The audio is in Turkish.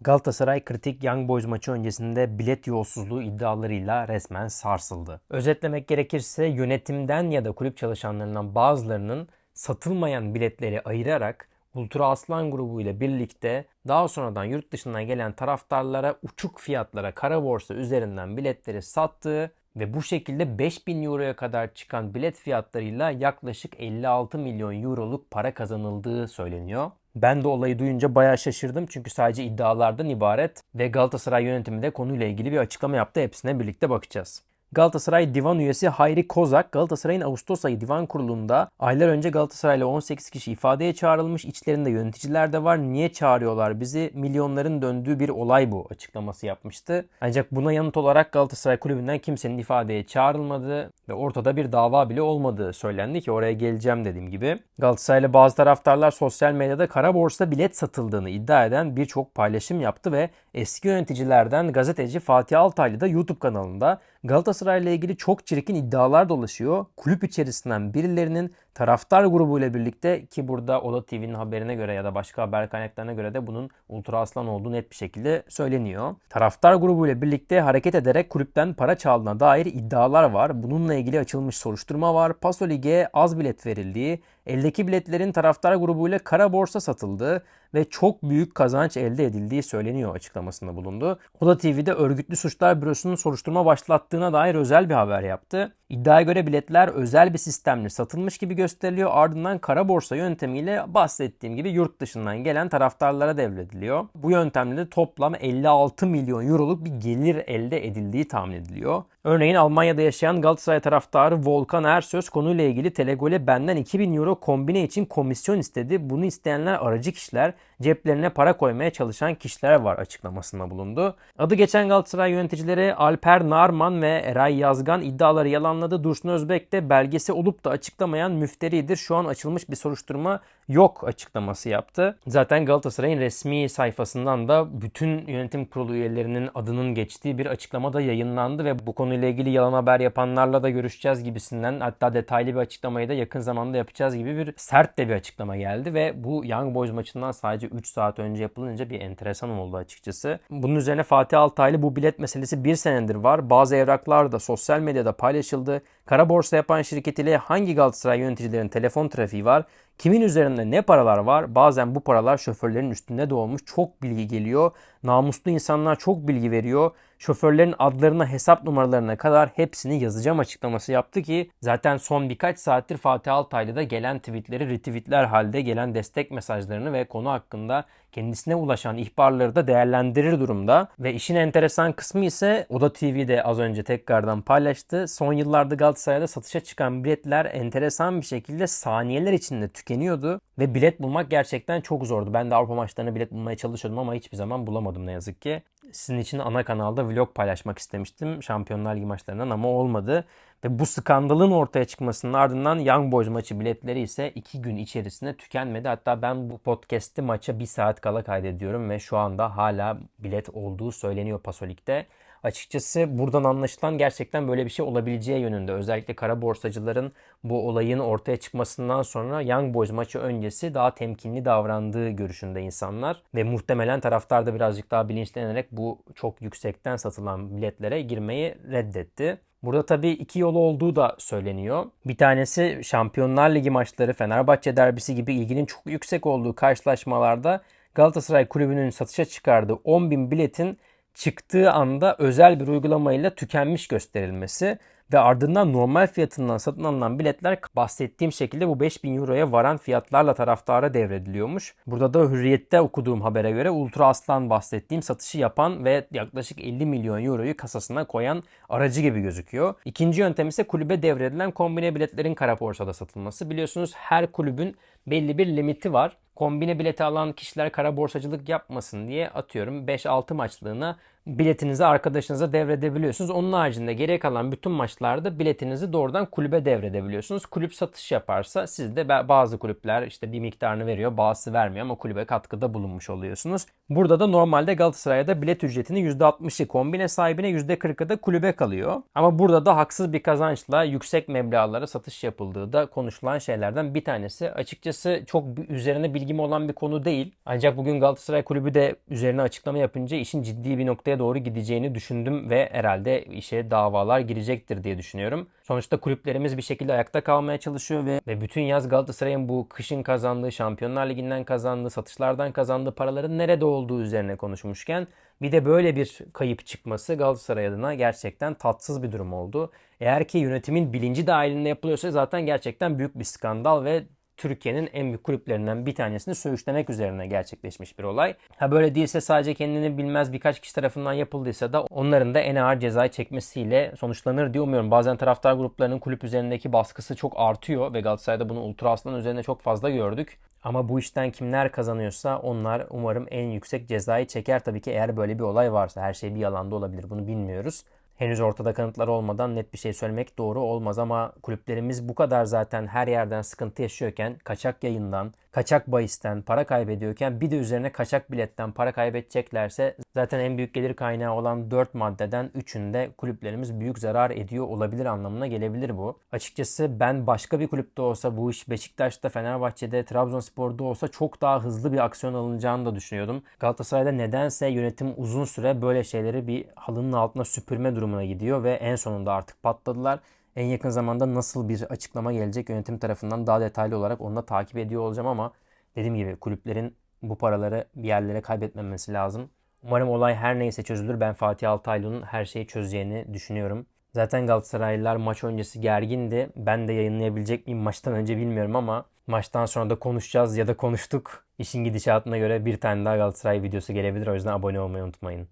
Galatasaray kritik Young Boys maçı öncesinde bilet yolsuzluğu iddialarıyla resmen sarsıldı. Özetlemek gerekirse yönetimden ya da kulüp çalışanlarından bazılarının satılmayan biletleri ayırarak Ultra Aslan grubu ile birlikte daha sonradan yurt dışından gelen taraftarlara uçuk fiyatlara kara borsa üzerinden biletleri sattığı ve bu şekilde 5000 euroya kadar çıkan bilet fiyatlarıyla yaklaşık 56 milyon euroluk para kazanıldığı söyleniyor. Ben de olayı duyunca bayağı şaşırdım çünkü sadece iddialardan ibaret ve Galatasaray yönetimi de konuyla ilgili bir açıklama yaptı. Hepsine birlikte bakacağız. Galatasaray Divan üyesi Hayri Kozak, Galatasaray'ın Ağustos ayı divan kurulunda aylar önce Galatasaray'la 18 kişi ifadeye çağrılmış. İçlerinde yöneticiler de var. Niye çağırıyorlar bizi? Milyonların döndüğü bir olay bu açıklaması yapmıştı. Ancak buna yanıt olarak Galatasaray kulübünden kimsenin ifadeye çağrılmadığı ve ortada bir dava bile olmadığı söylendi ki oraya geleceğim dediğim gibi. Galatasaraylı bazı taraftarlar sosyal medyada kara borsa bilet satıldığını iddia eden birçok paylaşım yaptı ve eski yöneticilerden gazeteci Fatih Altaylı da YouTube kanalında Galatasaray ile ilgili çok çirkin iddialar dolaşıyor. Kulüp içerisinden birilerinin taraftar grubuyla birlikte ki burada Oda TV'nin haberine göre ya da başka haber kaynaklarına göre de bunun Ultra Aslan olduğu net bir şekilde söyleniyor. Taraftar grubuyla birlikte hareket ederek kulüpten para çaldığına dair iddialar var. Bununla ilgili açılmış soruşturma var. Paso Lig'e az bilet verildiği, eldeki biletlerin taraftar grubuyla kara borsa satıldığı ve çok büyük kazanç elde edildiği söyleniyor açıklamasında bulundu. Oda TV'de örgütlü suçlar bürosunun soruşturma başlattığına dair özel bir haber yaptı. İddiaya göre biletler özel bir sistemle satılmış gibi gösteriliyor. Ardından kara borsa yöntemiyle bahsettiğim gibi yurt dışından gelen taraftarlara devrediliyor. Bu yöntemle de toplam 56 milyon euroluk bir gelir elde edildiği tahmin ediliyor. Örneğin Almanya'da yaşayan Galatasaray taraftarı Volkan Ersöz konuyla ilgili Telegol'e benden 2000 euro kombine için komisyon istedi. Bunu isteyenler aracı kişiler, ceplerine para koymaya çalışan kişiler var açıklamasında bulundu. Adı geçen Galatasaray yöneticileri Alper Narman ve Eray Yazgan iddiaları yalanladı. Dursun Özbek de belgesi olup da açıklamayan müfteridir. Şu an açılmış bir soruşturma yok açıklaması yaptı. Zaten Galatasaray'ın resmi sayfasından da bütün yönetim kurulu üyelerinin adının geçtiği bir açıklama da yayınlandı ve bu konuyla ilgili yalan haber yapanlarla da görüşeceğiz gibisinden hatta detaylı bir açıklamayı da yakın zamanda yapacağız gibi bir sert de bir açıklama geldi ve bu Young Boys maçından sadece 3 saat önce yapılınca bir enteresan oldu açıkçası. Bunun üzerine Fatih Altaylı bu bilet meselesi bir senedir var. Bazı evraklar da sosyal medyada paylaşıldı. Kara borsa yapan şirketiyle hangi Galatasaray yöneticilerin telefon trafiği var? Kimin üzerinde ne paralar var? Bazen bu paralar şoförlerin üstünde doğmuş. Çok bilgi geliyor. Namuslu insanlar çok bilgi veriyor. Şoförlerin adlarına, hesap numaralarına kadar hepsini yazacağım açıklaması yaptı ki zaten son birkaç saattir Fatih Altaylı da gelen tweetleri retweetler halde gelen destek mesajlarını ve konu hakkında kendisine ulaşan ihbarları da değerlendirir durumda. Ve işin enteresan kısmı ise Oda TV'de az önce tekrardan paylaştı. Son yıllarda Galatasaray'da satışa çıkan biletler enteresan bir şekilde saniyeler içinde tükeniyordu. Ve bilet bulmak gerçekten çok zordu. Ben de Avrupa maçlarına bilet bulmaya çalışıyordum ama hiçbir zaman bulamadım ne yazık ki. Sizin için ana kanalda vlog paylaşmak istemiştim Şampiyonlar Ligi maçlarından ama olmadı. Ve bu skandalın ortaya çıkmasının ardından Young Boys maçı biletleri ise 2 gün içerisinde tükenmedi. Hatta ben bu podcast'i maça 1 saat kala kaydediyorum ve şu anda hala bilet olduğu söyleniyor Pasolik'te. Açıkçası buradan anlaşılan gerçekten böyle bir şey olabileceği yönünde. Özellikle kara borsacıların bu olayın ortaya çıkmasından sonra Young Boys maçı öncesi daha temkinli davrandığı görüşünde insanlar. Ve muhtemelen taraftar da birazcık daha bilinçlenerek bu çok yüksekten satılan biletlere girmeyi reddetti. Burada tabii iki yolu olduğu da söyleniyor. Bir tanesi Şampiyonlar Ligi maçları, Fenerbahçe derbisi gibi ilginin çok yüksek olduğu karşılaşmalarda Galatasaray Kulübü'nün satışa çıkardığı 10.000 biletin çıktığı anda özel bir uygulamayla tükenmiş gösterilmesi ve ardından normal fiyatından satın alınan biletler bahsettiğim şekilde bu 5000 euroya varan fiyatlarla taraftara devrediliyormuş. Burada da Hürriyet'te okuduğum habere göre Ultra Aslan bahsettiğim satışı yapan ve yaklaşık 50 milyon euroyu kasasına koyan aracı gibi gözüküyor. İkinci yöntem ise kulübe devredilen kombine biletlerin kara borsada satılması. Biliyorsunuz her kulübün belli bir limiti var kombine bileti alan kişiler kara borsacılık yapmasın diye atıyorum 5-6 maçlığına biletinizi arkadaşınıza devredebiliyorsunuz. Onun haricinde geriye kalan bütün maçlarda biletinizi doğrudan kulübe devredebiliyorsunuz. Kulüp satış yaparsa siz de ba- bazı kulüpler işte bir miktarını veriyor bazısı vermiyor ama kulübe katkıda bulunmuş oluyorsunuz. Burada da normalde Galatasaray'da bilet ücretinin %60'ı kombine sahibine %40'ı da kulübe kalıyor. Ama burada da haksız bir kazançla yüksek meblağlara satış yapıldığı da konuşulan şeylerden bir tanesi. Açıkçası çok üzerine bilgim olan bir konu değil. Ancak bugün Galatasaray Kulübü de üzerine açıklama yapınca işin ciddi bir noktaya doğru gideceğini düşündüm ve herhalde işe davalar girecektir diye düşünüyorum. Sonuçta kulüplerimiz bir şekilde ayakta kalmaya çalışıyor ve, ve bütün yaz Galatasaray'ın bu kışın kazandığı, Şampiyonlar Ligi'nden kazandığı, satışlardan kazandığı paraların nerede olduğu üzerine konuşmuşken bir de böyle bir kayıp çıkması Galatasaray adına gerçekten tatsız bir durum oldu. Eğer ki yönetimin bilinci dahilinde yapılıyorsa zaten gerçekten büyük bir skandal ve Türkiye'nin en büyük kulüplerinden bir tanesini söğüşlemek üzerine gerçekleşmiş bir olay. Ha böyle değilse sadece kendini bilmez birkaç kişi tarafından yapıldıysa da onların da en ağır cezayı çekmesiyle sonuçlanır diye umuyorum. Bazen taraftar gruplarının kulüp üzerindeki baskısı çok artıyor ve Galatasaray'da bunu Ultra Aslan üzerinde çok fazla gördük. Ama bu işten kimler kazanıyorsa onlar umarım en yüksek cezayı çeker. Tabii ki eğer böyle bir olay varsa her şey bir yalanda olabilir bunu bilmiyoruz. Henüz ortada kanıtlar olmadan net bir şey söylemek doğru olmaz ama kulüplerimiz bu kadar zaten her yerden sıkıntı yaşıyorken kaçak yayından, kaçak bahisten para kaybediyorken bir de üzerine kaçak biletten para kaybedeceklerse zaten en büyük gelir kaynağı olan 4 maddeden 3'ünde kulüplerimiz büyük zarar ediyor olabilir anlamına gelebilir bu. Açıkçası ben başka bir kulüpte olsa bu iş Beşiktaş'ta, Fenerbahçe'de, Trabzonspor'da olsa çok daha hızlı bir aksiyon alınacağını da düşünüyordum. Galatasaray'da nedense yönetim uzun süre böyle şeyleri bir halının altına süpürme durumuna gidiyor ve en sonunda artık patladılar. En yakın zamanda nasıl bir açıklama gelecek yönetim tarafından daha detaylı olarak onu da takip ediyor olacağım ama dediğim gibi kulüplerin bu paraları bir yerlere kaybetmemesi lazım. Umarım olay her neyse çözülür. Ben Fatih Altaylı'nın her şeyi çözeceğini düşünüyorum. Zaten Galatasaraylılar maç öncesi gergindi. Ben de yayınlayabilecek miyim maçtan önce bilmiyorum ama maçtan sonra da konuşacağız ya da konuştuk. İşin gidişatına göre bir tane daha Galatasaray videosu gelebilir. O yüzden abone olmayı unutmayın.